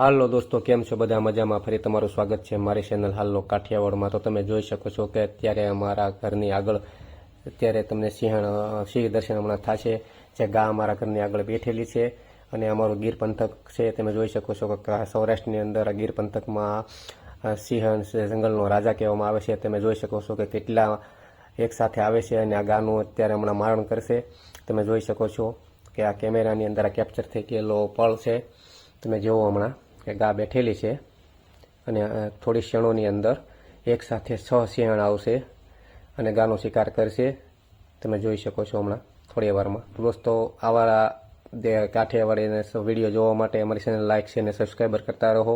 હાલો દોસ્તો, કેમ છો બધા? મજામાં? ફરી તમારું સ્વાગત છે મારી ચેનલ હાલો કાઠિયાવાડમાં. તો તમે જોઈ શકો છો કે અત્યારે અમારા ઘરની આગળ અત્યારે તમને સિંહણ સિંહ દર્શન હમણાં થશે, જે ગા અમારા ઘરની આગળ બેઠેલી છે. અને અમારું ગીર પંથક છે, તમે જોઈ શકો છો કે સૌરાષ્ટ્રની અંદર ગીર પંથકમાં સિંહણ જંગલનો રાજા કહેવામાં આવે છે. તમે જોઈ શકો છો કે કેટલા એકસાથે આવે છે અને આ ગાનું અત્યારે હમણાં મારણ કરશે. તમે જોઈ શકો છો કે આ કેમેરાની અંદર આ કેપ્ચર થઈ ગયેલો પળ છે. તમે જુઓ હમણાં. કે ગા બેઠેલી છે અને થોડી ક્ષણોની અંદર એક સાથે છ સિંહણ આવશે અને ગાનો શિકાર કરશે. તમે જોઈ શકો છો હમણાં થોડી વારમાં. દોસ્તો આવા કાઠિયાવાડીને વીડિયો જોવા માટે અમારી ચેનલ લાઇક છે અને સબસ્ક્રાઈબર કરતા રહો.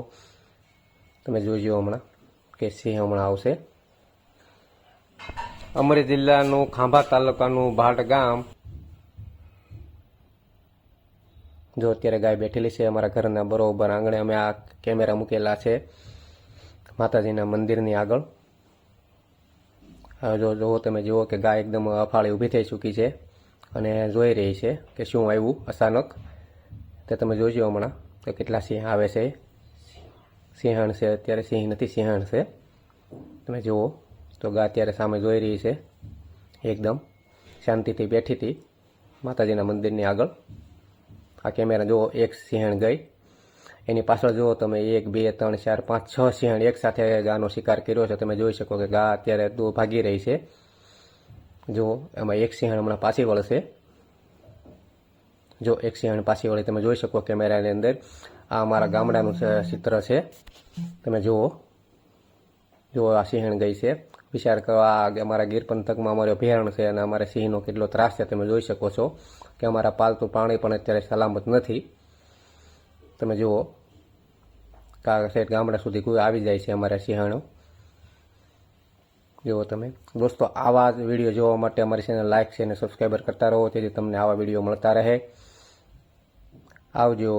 તમે જોઈજો હમણાં કે સિંહ હમણાં આવશે. અમરેલી જિલ્લાનું ખાંભા તાલુકાનું ભાટ ગામ જો અત્યારે ગાય બેઠેલી છે અમારા ઘરના બરોબર આંગણે અમે આ કેમેરા મૂકેલા છે માતાજીના મંદિરની આગળ. જો જુઓ તમે જુઓ કે ગાય એકદમ અફાળી ઊભી થઈ ચૂકી છે અને જોઈ રહી છે કે શું આવ્યું અચાનક. તે તમે જોજો હમણાં કે કેટલા સિંહ આવે છે. સિંહણ છે, અત્યારે સિંહ નથી, સિંહણ છે. તમે જુઓ તો ગા અત્યારે સામે જોઈ રહી છે. એકદમ શાંતિથી બેઠી હતી માતાજીના મંદિરની આગળ. આ કેમેરા જુઓ, એક સિંહણ ગઈ. એની પાછળ જુઓ તમે, એક, બે, ત્રણ, ચાર, પાંચ, છ સિંહણ એક સાથે ગાનો શિકાર કર્યો છે. તમે જોઈ શકો કે ગા અત્યારે દૂર ભાગી રહી છે. જુઓ, એમાં એક સિંહણ હમણાં પાછી વળશે. જો એક સિંહણ પાછી વળે, તમે જોઈ શકો કેમેરાની અંદર. આ અમારા ગામડાનું ચિત્ર છે. તમે જુઓ. જુઓ, આ સિંહણ ગઈ છે. વિચાર કરવા અમારા ગીર પંથકમાં અમારે અભયારણ છે અને અમારે સિંહનો કેટલો ત્રાસ છે તમે જોઈ શકો છો કે અમારા પાલતું પ્રાણી પણ અત્યારે સલામત નથી. તમે જુઓ કા શેઠ ગામડા સુધી કોઈ આવી જાય છે અમારા સિંહણો. જુઓ તમે. દોસ્તો, આવા જ વીડિયો જોવા માટે અમારી ચેનલ લાઇક છે અને સબસ્ક્રાઈબર કરતા રહો, તેથી તમને આવા વીડિયો મળતા રહે. આવજો.